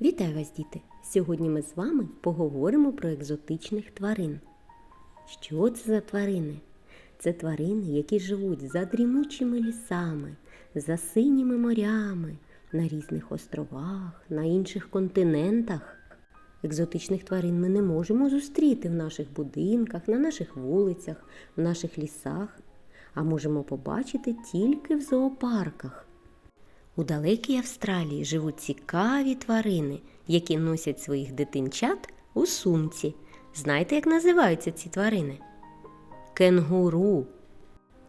Вітаю вас, діти! Сьогодні ми з вами поговоримо про екзотичних тварин. Що це за тварини? Це тварини, які живуть за дрімучими лісами, за синіми морями, на різних островах, на інших континентах. Екзотичних тварин ми не можемо зустріти в наших будинках, на наших вулицях, в наших лісах, а можемо побачити тільки в зоопарках. У далекій Австралії живуть цікаві тварини, які носять своїх дитинчат у сумці. Знаєте, як називаються ці тварини? Кенгуру.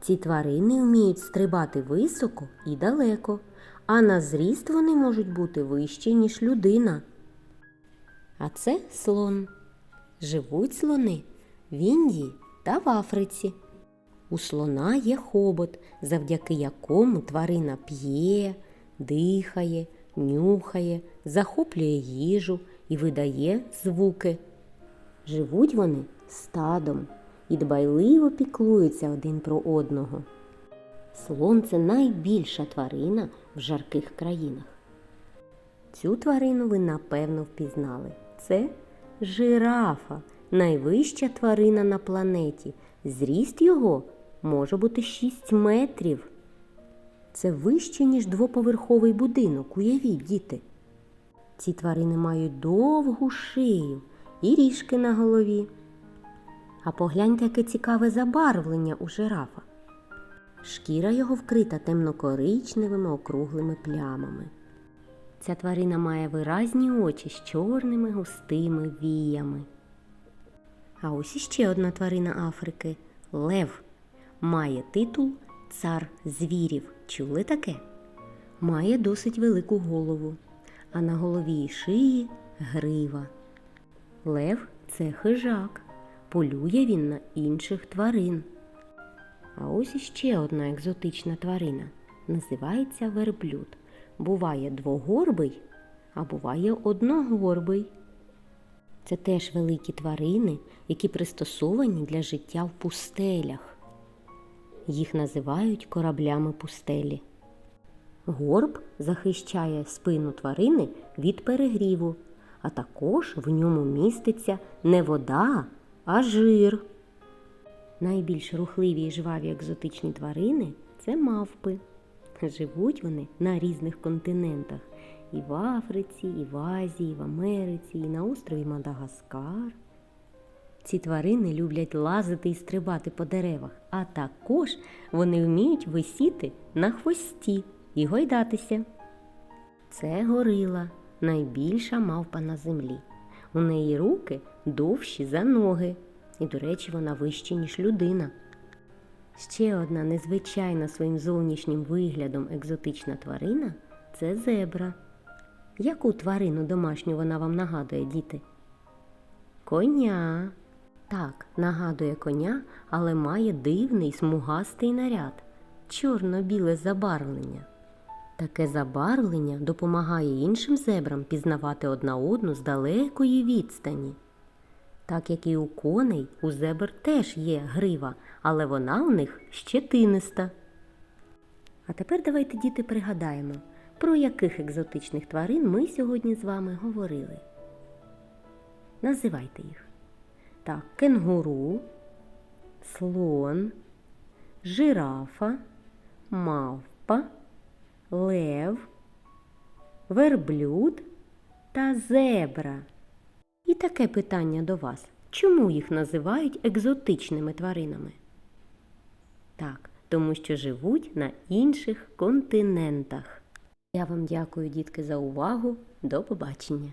Ці тварини вміють стрибати високо і далеко, а на зріст вони можуть бути вищі, ніж людина. А це слон. Живуть слони в Індії та в Африці. У слона є хобот, завдяки якому тварина п'є, дихає, нюхає, захоплює їжу і видає звуки. Живуть вони стадом і дбайливо піклуються один про одного. Слон це найбільша тварина в жарких країнах. Цю тварину ви напевно впізнали. Це жирафа, найвища тварина на планеті. Зріст його може бути 6 метрів. Це вище, ніж двоповерховий будинок, уявіть, діти. Ці тварини мають довгу шию і ріжки на голові. А погляньте, яке цікаве забарвлення у жирафа. Шкіра його вкрита темнокоричневими округлими плямами. Ця тварина має виразні очі з чорними густими віями. А ось іще одна тварина Африки лев. Має титул цар звірів. Чули таке? Має досить велику голову, а на голові і шиї грива. Лев це хижак. Полює він на інших тварин. А ось іще одна екзотична тварина. Називається верблюд. Буває двогорбий, а буває одногорбий. Це теж великі тварини, які пристосовані для життя в пустелях. Їх називають кораблями пустелі. Горб захищає спину тварини від перегріву, а також в ньому міститься не вода, а жир. Найбільш рухливі і жваві екзотичні тварини це мавпи. Живуть вони на різних континентах і в Африці, і в Азії, і в Америці, і на острові Мадагаскар. Ці тварини люблять лазити і стрибати по деревах, а також вони вміють висіти на хвості і гойдатися. Це горила, найбільша мавпа на землі. У неї руки довші за ноги, і, до речі, вона вища, ніж людина. Ще одна незвичайна своїм зовнішнім виглядом екзотична тварина це зебра. Яку тварину домашню вона вам нагадує, діти? Коня. Так, нагадує коня, але має дивний смугастий наряд, чорно-біле забарвлення. Таке забарвлення допомагає іншим зебрам пізнавати одна одну з далекої відстані. Так як і у коней, у зебр теж є грива, але вона у них щетиниста. А тепер давайте, діти, пригадаємо, про яких екзотичних тварин ми сьогодні з вами говорили. Називайте їх. Так, кенгуру, слон, жирафа, мавпа, лев, верблюд та зебра. І таке питання до вас. Чому їх називають екзотичними тваринами? Так, тому що живуть на інших континентах. Я вам дякую, дітки, за увагу. До побачення!